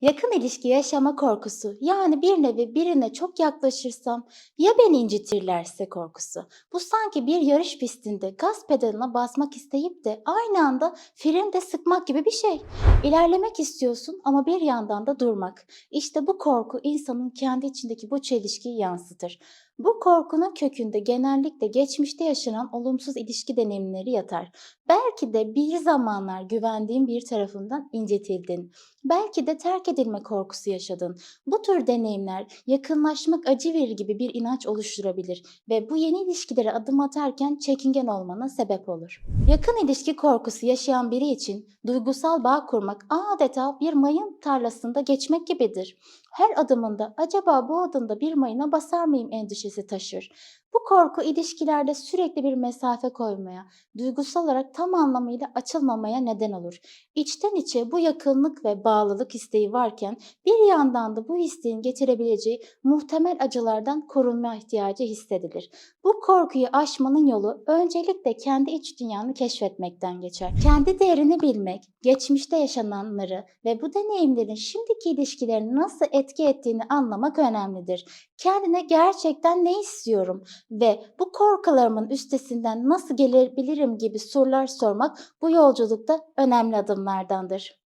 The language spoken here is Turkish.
Yakın ilişki yaşama korkusu, yani bir nevi birine çok yaklaşırsam ya beni incitirlerse korkusu. Bu sanki bir yarış pistinde gaz pedalına basmak isteyip de aynı anda fren de sıkmak gibi bir şey. İlerlemek istiyorsun ama bir yandan da durmak. İşte bu korku insanın kendi içindeki bu çelişkiyi yansıtır. Bu korkunun kökünde genellikle geçmişte yaşanan olumsuz ilişki deneyimleri yatar. Belki de bir zamanlar güvendiğin bir tarafından incitildin. Belki de terk edilme korkusu yaşadın. Bu tür deneyimler yakınlaşmak acı verir gibi bir inanç oluşturabilir ve bu yeni ilişkilere adım atarken çekingen olmana sebep olur. Yakın ilişki korkusu yaşayan biri için duygusal bağ kurmak adeta bir mayın tarlasında geçmek gibidir. Her adımında acaba bu adımda bir mayına basar mıyım endişesi taşır. Bu korku ilişkilerde sürekli bir mesafe koymaya, duygusal olarak tam anlamıyla açılmamaya neden olur. İçten içe bu yakınlık ve bağlılık isteği varken bir yandan da bu isteğin getirebileceği muhtemel acılardan korunma ihtiyacı hissedilir. Bu korkuyu aşmanın yolu öncelikle kendi iç dünyanı keşfetmekten geçer. Kendi değerini bilmek, geçmişte yaşananları ve bu deneyimlerin şimdiki ilişkilerini nasıl etki ettiğini anlamak önemlidir. Kendine gerçekten ne istiyorum ve bu korkularımın üstesinden nasıl gelebilirim gibi sorular sormak bu yolculukta önemli adımlardandır.